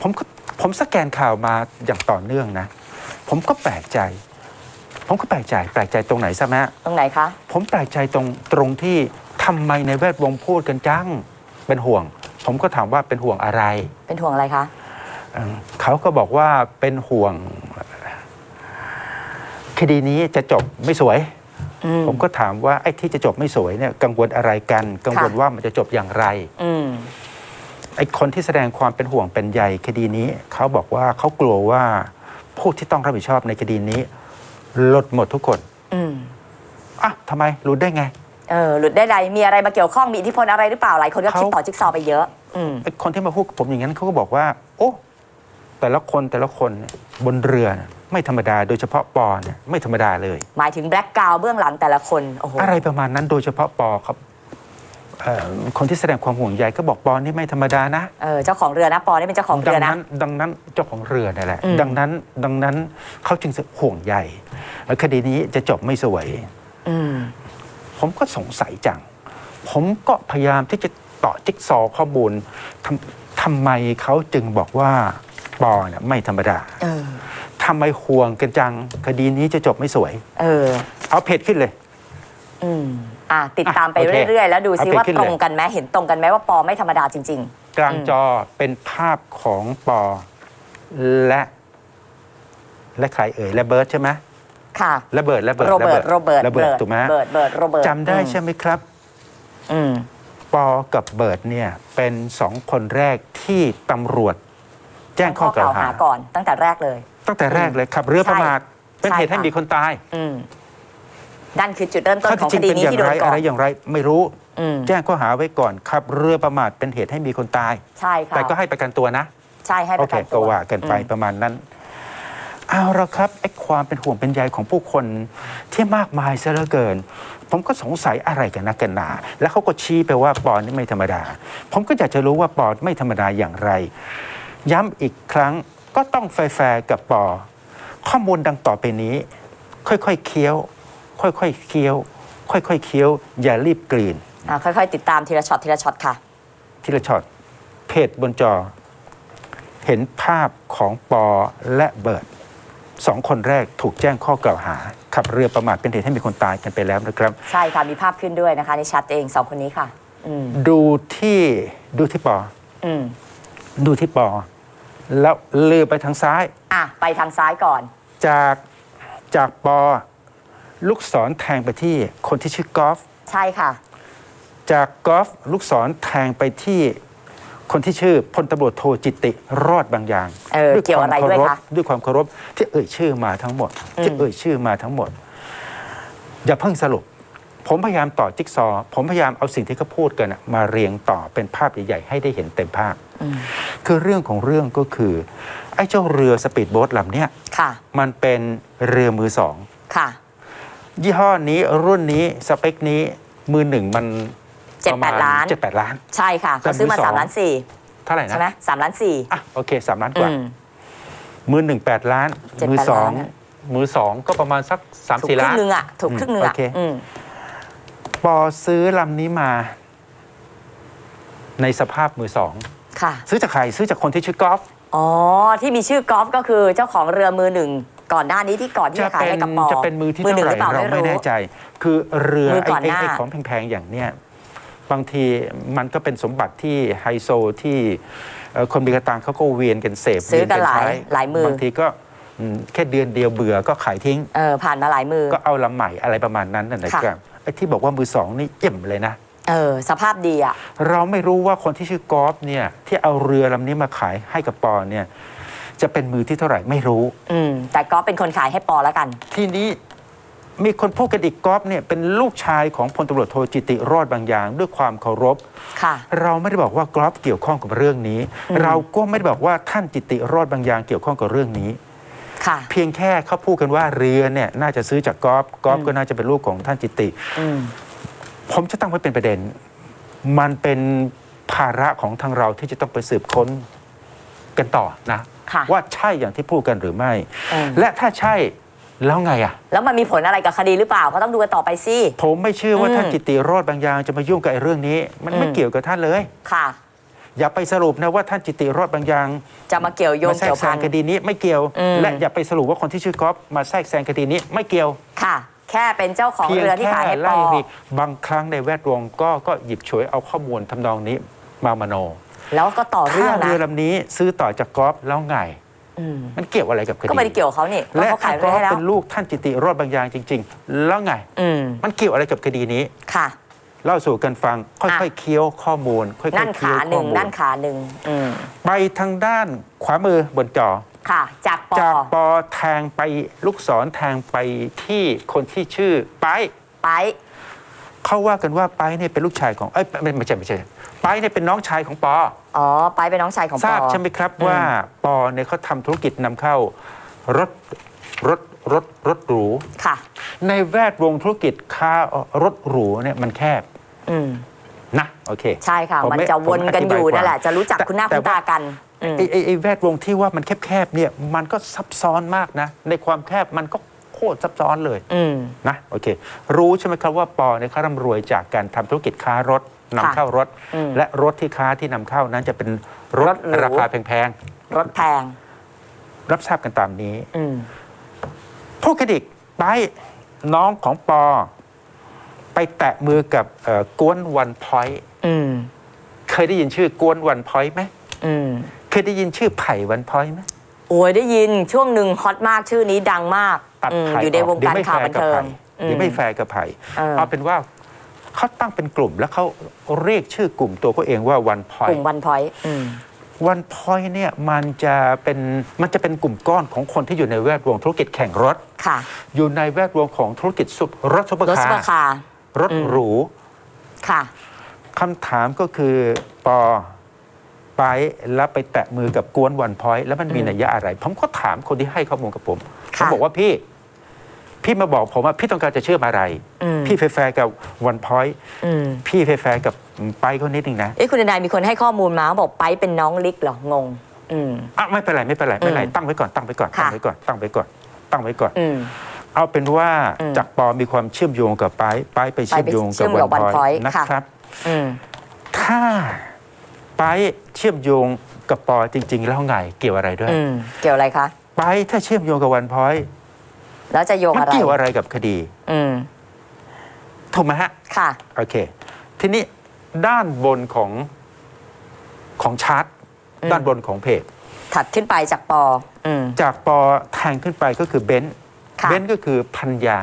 ผมก็ผมสแกนข่าวมาอย่างต่อเนื่องนะ ผมก็แปลกใจ ผมก็แปลกใจ แปลกใจตรงไหนซะแม่ตรงไหนคะ ผมแปลกใจตรงตรงที่ทำไมในแวดวงพูดกันจังเป็นห่วง ผมก็ถามว่าเป็นห่วงอะไรเป็นห่วงอะไรคะ เอิ่มเขาก็บอกว่าเป็นห่วงคดีนี้จะจบไม่สวย อืม ผมก็ถามว่าไอ้ที่จะจบไม่สวยเนี่ยกังวลอะไรกัน กังวลค่ะ ว่ามันจะจบอย่างไร อืม ไอ้คนที่แสดงความเป็นห่วงเป็นใยคดีนี้ เขาบอกว่าเขากลัวว่าผู้ที่ต้องรับผิดชอบในคดีนี้หลดหมดทุกคนอืมอะทำไมรู้ได้ไง เออหลุดได้ไรมีอะไรมาเกี่ยวข้องมีอิทธิพลอะไรหรือเปล่าหลายคนก็เขาคิดต่อจิ๊กซอว์ไปเยอะ อืม ไอ้คนที่มาพูดกับผมอย่างนั้นเขาก็บอกว่า โอ้แต่ละคนแต่ละคนเนี่ยบนเรือน่ะไม่ธรรมดาโดยเฉพาะปอเนี่ยไม่ธรรมดาเลย หมายถึงแบล็กกราวเบื้องหลังแต่ละคนโอ้โหอะไรประมาณนั้นโดยเฉพาะปอครับ เอ่อคนที่แสดงความห่วงใยก็บอกปอนี่ไม่ธรรมดานะ เออเจ้าของเรือนะปอนี่เป็นเจ้าของดัเรือนะ นั้นดังนั้นเจ้าของเรือนี่แหละ อืม ดังนั้นดังนั้นเขาจึงห่วงใยและคดีนี้จะจบไม่สวย อืม ผมก็สงสัยจัง ผมก็พยายามที่จะต่อจิ๊กซอว์ข้อมูลทำทำไมเขาจึงบอกว่าปอเนี่ยไม่ธรรมดาเออ ทำไมห่วงกันจัง คดีนี้จะจบไม่สวย เออ เอาเพจขึ้นเลย อืมอะติดตามไปอะโอเคเรื่อยๆ แล้วดูซิเอาไปว่าขึ้นตเลย รงกันไหมเห็นตรงกันไหมว่าปอไม่ธรรมดาจริง กลางอืมจอเป็นภาพของปอและ และใครเอ่ยและเบิร์ดใช่ไหมๆ ค่ะ และเบิร์ดและเบิร์ดโรเบิร์ตโรเบิร์ตและเบิร์ดถูกไหมเบิร์ดเบิร์ดโรเบิร์ตจำได้ใช่ไหมครับ อืมปอกับเบิร์ดเนี่ยเป็นสองคนแรกที่ตำรวจ แจ้งข้อกล่าวหา ก่อนตั้งแต่แรกเลย ตั้งแต่แรกเลยขับเรือประมาทเป็นใช่เหตุให้ค่ะมีคนตาย อืม นั่นคือจุดเริ่มต้นข้อขอที่งจคริงดีเป็นนี้อย่างที่โดไรนก่ออะไรนอย่างไรไม่รู้อืมแจ้งข้อหาไว้ก่อนขับเรือประมาทเป็นเหตุให้มีคนตาย ใช่ค่ะแต่ก็ให้ประกันตัวนะ ใช่ให้ปโอระเคกันก็ตัวว่ากันไปอืมประมาณนั้นเอาละครับไอ้ความเป็นห่วงเป็นใยของผู้คนที่มากมายซะเหลือเกิน ผมก็สงสัยอะไรกันนะกันหนา แล้วเขาก็ชี้ไปว่าปอนี่ไม่ธรรมดา ผมก็อยากจะรู้ว่าปอไม่ธรรมดาอย่างไร ย้ำอีกครั้งก็ต้องแฟร์ๆกับปอ ข้อมูลดังต่อไปนี้ ค่อยๆเคี้ยว ค่อยๆเคี้ยว ค่อยๆเคี้ยว อย่ารีบกลืนอะค่อยๆ ติดตามทีละช็อตทีละช็อตค่ะ ทีละช็อตเพจบนจอ เห็นภาพของปอและเบิร์ดสองคนแรกถูกแจ้งข้อกล่าวหา ขับเรือประมาทเป็นเหตุให้มีคนตายกันไปแล้วนะครับ ใช่ค่ะ มีภาพขึ้นด้วยนะคะนี่ชัดเองสองคนนี้ค่ะ อืมดูที่ดูที่ปอ อืมดูที่ปอ แล้วเลือไปทางซ้าย อะ ไปทางซ้ายก่อน จากจากปอ ลูกศรแทงไปที่คนที่ชื่อกอล์ฟใช่ค่ะ จากกอล์ฟลูกศรแทงไปที่คนที่ชื่อพลตำรวจโทจิติรอดบางอย่างเออเกี่ยวอะไรด้วยคะด้วยความเคารพที่เอ่ยชื่อมาทั้งหมดอืมที่เอ่ยชื่อมาทั้งหมด อย่าเพิ่งสรุป ผมพยายามต่อจิ๊กซอว์ผมพยายามเอาสิ่งที่เขาพูดกันน่ะมาเรียงต่อเป็นภาพใหญ่ๆ ให้ได้เห็นเต็มภาพอืมคือเรื่องของเรื่องก็คือ ไอ้เจ้าเรือสปีดโบ๊ทลำเนี้ยค่ะมันเป็นเรือมือสองค่ะ ยี่ห้อนี้รุ่นนี้สเปคนี้มือหนึ่งมันเจ็ดแปดล้าน เจ็ดแปดล้าน ใช่ค่ะแต่เขาซื้อมามือสองสามล้านสี่เท่าไหร่นะใช่ไหมสามล้านสี่อะโอเคสามล้านกอืว่ามมือหนึ่งแปดล้านเจ็ดมือแปดสองล้านอะมือสองก็ประมาณสักสามถูกสี่ครึ่ล้างนหนึ่งอะถูกครึ่งหนึ่งอะโอเคอืมปอซื้อลำนี้มา ในสภาพมือสองค่ะ ซื้อจากใครซื้อจากคนที่ชื่อกอล์ฟอ๋อ ที่มีชื่อกอล์ฟก็คือเจ้าของเรือมือหนึ่ง ก่อนหน้านี้ที่ก่อนที่จะจะขายเป็นให้กับปอจะเป็นมือที่มือเท่าหนึ่งไหหรือเปล่าร่เราไม่ไม่รู้ แน่ใจ คือเรือมือไอ้ก่อนไอ้หน้าไอ้ของแพงๆอย่างเนี้ยบางทีมันก็เป็นสมบัติที่ไฮโซที่เอ่อคนมีกระตังเขาก็เวียนกันเสพซื้อกันหลายเวีนใช้หลายมือ บางทีก็อืมแค่เดือนเดียวเบื่อก็ขายทิ้ง เออผ่านมาหลายมือ ก็เอาลำใหม่อะไรประมาณนั้นนะนะค่ะ ครับไอ้ที่บอกว่ามือสองนี่เอี่ยมเลยนะ เออ สภาพดีอะ เราไม่รู้ว่าคนที่ชื่อกอล์ฟเนี่ยที่เอาเรือลำนี้มาขายให้กับปอเนี่ย จะเป็นมือที่เท่าไหร่ไม่รู้ อืม แต่กอล์ฟเป็นคนขายให้ปอแล้วกัน ทีนี้มีคนพูดกันอีกกอล์ฟเนี่ยเป็นลูกชายของพลตำรวจโทจิติรอดบางอย่าง ด้วยความเคารพ ค่ะ เราไม่ได้บอกว่ากอล์ฟเกี่ยวข้องกับเรื่องนี้อืมเราก็ไม่ได้บอกว่าท่านจิติรอดบางอย่างเกี่ยวข้องกับเรื่องนี้ ค่ะ เพียงแค่เขาพูดกันว่าเรือเนี่ยน่าจะซื้อจากกอล์ฟกอล์ฟก็น่าจะเป็นลูกของท่านจิติ อืม ผมจะตั้งไว้เป็นประเด็น มันเป็นภาระของทางเราที่จะต้องไปสืบค้นกันต่อนะ ค่ะ ว่าใช่อย่างที่พูดกันหรือไม่ เออ และถ้าใช่แล้วไงอะ แล้วมันมีผลอะไรกับคดีหรือเปล่าก็ต้องดูกันต่อไปสิ ผมไม่เชื่อว่าอืมท่านกิติโรธบางอย่างจะมายุ่งกับไอ้เรื่องนี้ มันไม่อืม เกี่ยวกับท่านเลย ค่ะ อย่าไปสรุปนะว่าท่านจิติรอดบางอย่างจะมาเกี่ยวโยงมาแทรเกี่กยวแซพังนคดีนี้ไม่เกี่ยว อืม และอย่าไปสรุปว่าคนที่ชื่อกอล์ฟมาแทรกแซงคดีนี้ไม่เกี่ยว ค่ะ แค่เป็นเจ้าของเรือที่ขายให้ปไล่อ เรียงบางครั้งในแวดวงก็ก็หยิบฉวยเอาข้อมูลทำนองนี้มามโน แล้วก็ต่อเรื่ถ้าองนะเรือลำนี้ซื้อต่อจากกอล์ฟแล้วไง อืมมันเกี่ยวอะไรกับคดีก็ไม่ได้เกี่ยวกับเขานี่ก็และเขาขาถ้ายกเรืออล์ฟให้แล้ว เป็นลูกท่านจิติรอดบางอย่างจริง ๆ แล้วไง อืมมันเกี่ยวอะไรกับคดีนี้ ค่ะ เล่าสู่กันฟังค่อยอะๆเคี้ยวข้อมูล ค่อยนั่นๆเคี้ยขาวหข้นึ่องมูลนั่นขาหนึ่งอืมไปทางด้านขวามือบนจอ ค่ะ จากปอจากปอแทงไปลูกศรแทงไปที่คนที่ชื่อไป ไป เขาว่ากันว่าไปเนี่ยเป็นลูกชายของเอ้ยไม่ไม่ใช่ไม่ใช่ ไปเนี่ยเป็นน้องชายของปอ อ๋อ ไปเป็นน้องชายของทปราอบใช่ไหมครับอืมว่าปอเนี่ยเขาทำธุรกิจนำเข้ารถรถรถรถหรู ค่ะ ในแวดวงธุรกิจค้ารถหรูเนี่ยมันแคบอืม นะโอเคใช่ค่ะ ผมันไจะวนกันอยู่ผมธิบานั่นแหละความจะรู้จักแต่คุณหน้าแต่คุณตาว่ากันอืมไอ้ไอ้ไอ้แวดวงที่ว่ามันแคบๆเนี่ยมันก็ซับซ้อนมากนะ ในความแคบมันก็โคตรซับซ้อนเลยอืม นะโอเค รู้ใช่ไหมครับว่าปอเนี่ยเขาร่ำรวยจากการทำธุรกิจค้ารถ นำเข้ารถ อืม และรถที่ค้าที่นำเข้านั้นจะเป็นรรถถหรู ราคาแพงรถแพง ๆ รับทราบกันตามนี้ อืม ผู้กระดิกไปน้องของปอ ไปแตะมือกับเอ่อกวนวันพอยต์อืม เคยได้ยินชื่อกวนวันพอยต์ไหมอืม เคยได้ยินชื่อไผ่วันพอยต์ไหม โอ้ยได้ยินช่วงหนึ่งฮอตมากชื่อนี้ดังมากตัดอืมไผ่อยู่ในวงเดี๋การไม่ข่าวแฟบันเทิงกับไผ่เดี๋ยวไม่แฟร์กับไผ่เออ เอาเป็นว่า เขาตั้งเป็นกลุ่มแล้วเขาเรียกชื่อกลุ่มตัวเขาเองว่าวันพอยกต์ลุ่มวันพอยต์อืมวันพอยต์เนี่ยมันจะเป็นมันจะเป็นกลุ่มก้อนของคนที่อยู่ในแวดวงธุรกิจแข่งรถค่ะอยู่ในแวดวงของธุรกิจซุปรถซุปเปอร์รถคาซุปเปอร์ร์คาร์รถอืมหรูค่ะคำถามก็คือปอไปแล้วไปแตะมือกับกวนวันพอยต์แล้วมันมีอืมนัยยะอะไร ผมก็ถามคนที่ให้ข้อมูลกับผมค่ะเขาบอกว่าพี่ พี่มาบอกผมว่าพี่ต้องการจะเชื่อมอะไรอืมพี่แฟร์ๆกับวันพอยต์อืมพี่แฟร์ๆกับไปเขานิดนึงนะเอ้คุณนายมีคนให้ข้อมูลมาบอกไปเป็นน้องลิกเหรองงอืมอะไม่เป็นไรไม่เป็นไรไม่เป็นไรอืมตั้งไว้ก่อนตั้งไว้ก่อนค่ะตั้งไว้ก่อนตั้งไว้ก่อนตั้งไว้ก่อนอืมเอาเป็นว่าอืมจากปอมีความเชื่อมโยงกับไปไปไปเชื่อมโยงไปเชื่กับอมวักับน One พอย Point ต์นะค่ะครับอืมถ้าไปเชื่อมโยงกับปอจริง ๆ แล้วไงเกี่ยวอะไรด้วยอืมเกี่ยวอะไรคะไปถ้าเชื่อมโยงกับวันพอยต์ แล้วจะโยงมันอะไรเกี่ยวอะไรกับคดี อืมถูกไหมฮะ ค่ะ โอเค ทีนี้ด้านบนของของชาร์ตอืม ด้านบนของเพจ ถัดขึ้นไปจากปอ อืม จากปอแทงขึ้นไปก็คือเบนซ์ค่ะ เบนซ์ก็คือพันยา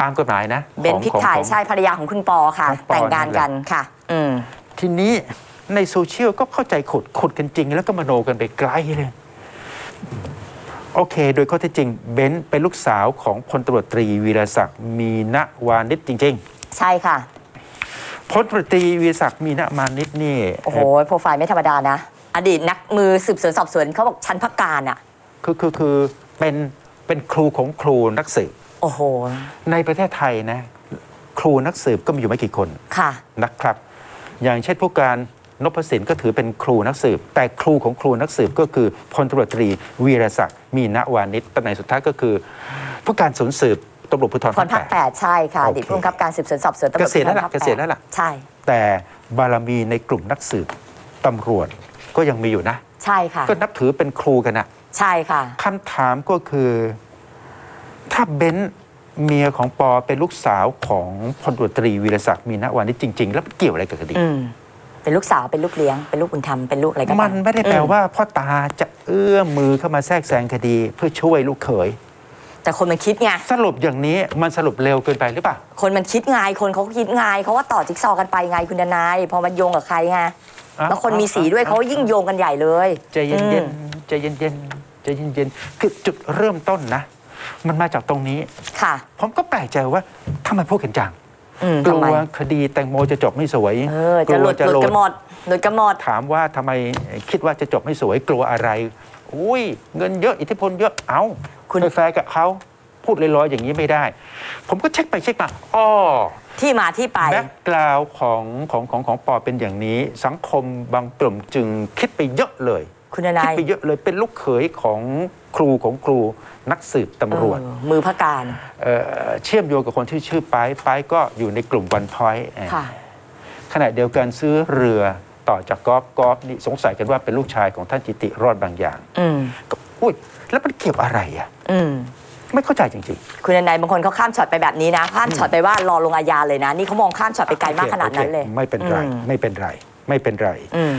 ตามกฎหมายนะเบนของพริกของไทยของ ใช่ภรรยาของคุณปอค่ะ ของปอแต่งงานกันค่ะ อืม ทีนี้ในโซเชียลก็เข้าใจขุดขุดกันจริง แล้วก็มโนกันไปไกลเลย โอเค โดยข้อเท็จจริง เบนซ์เป็นลูกสาวของพลตำรวจตรีวีรศักดิ์มีณวานิชจริง ใช่ค่ะ ๆพลตำรวจตรีวีรศักดิ์มีณมานิชนี่โอ้โห โปรไฟล์ไม่ธรรมดานะ อดีตนักมือสืบสวนสอบสวนเขาบอกชั้นพักการอะ คือคือคือเป็นเป็นครูของครูนักสืบโอ้โห ในประเทศไทยนะ ครูนักสืบก็มีอยู่ไม่กี่คนค่ะ นะครับ อย่างเช่นผู้การ นพสินก็ถือเป็นครูนักสืบ แต่ครูของครูนักสืบก็คือพลตำรวจตรีวีรศักดิ์มีณวานิชตำแหน่งสุดท้ายก็คือผู้การศูนย์สืบตำรวจภูธรพภารคภาคแปแปดดใช่ค่ะอโอเคดีตผู้บังคับการสืบสวนสอบสวนตำรวจเกษียณแล้วล่ะภูธรภาคเกษียณแล้วล่ะใช่ แต่บารมีในกลุ่มนักสืบตำรวจก็ยังมีอยู่นะ ใช่ค่ะ ก็นับถือเป็นครูกันนะใช่ค่ะคำถามก็คือ ถ้าเบนซ์เมียของปอเป็นลูกสาวของพลตำรวจตรีวีรศักดิ์มีณวานิชจริง ๆ แล้วมันเกี่ยวอะไรกับคดีอืม เป็นลูกสาวเป็นลูกเลี้ยงเป็นลูกบุญธรรมเป็นลูกอะไรก็ตามมันไม่ได้แปลอืว่าพ่อตาจะเอื้อมมือเข้ามาแทรกแซงคดีเพื่อช่วยลูกเขย แต่คนมันคิดไงสรุปอย่างนี้มันสรุปเร็วเกินไปหรือเปล่า คนมันคิดไงคนเขาก็คิดไงเขาว่าต่อจิ๊กซอว์กันไปไงคุณทนายพอมันโยงกับใครไงอ้าวแล้วคนมีสีด้วยเขายิ่งโยงกันใหญ่เลยใจเย็นอืมๆใจเย็นๆใจเย็นๆคือจุดเริ่มต้นนะ มันมาจากตรงนี้ ค่ะ ผมก็แปลกใจว่าทำไมพูดกันจัง อืมกทำลัไม วคดีแตงโมจะจบไม่สวย เออจะหลุดกหลุดลัวกันหมดหลุดกันหมดถามว่าทำไมคิดว่าจะจบไม่สวยกลัวอะไร อุ้ย เงินเยอะอิทธิพลเยอะเอาคุณไปแฟร์กับเขาพูดลอยๆอย่างนี้ไม่ได้ ผมก็เช็คไปเช็คมาอ้อ ที่มาที่ไป แบ็กกราวของของของของปอเป็นอย่างนี้ สังคมบางกลุ่มจึงคิดไปเยอะเลย คุณทนาคิดยไปเยอะเลยเป็นลูกเขยของครูของครูนักสืบตำรวจ เออมือพระการ เอ่อเชื่อมโยงกับคนที่ชื่อไปายปายก็อยู่ในกลุ่มวันพอยต์ค่ะ ขณะเดียวกันซื้อเรือต่อจากกอล์ฟกอล์ฟนี่สงสัยกันว่าเป็นลูกชายของท่านจิติรอดบางอย่างอืม ก็อุ้ยแล้วมันเกี่ยวอะไรอะ อืม ไม่เข้าใจจริง คุณนายบางคนเขาข้ามช็อตไปแบบนี้นะ ข้ามช็อตไปว่ารอลงอาญาเลยนะ นี่เขามองข้ามช็อตไปๆไกลมากขนาดนั้นเลยโอคไม่เป็นไร อืมไม่เป็นไร ไม่เป็นไร อืม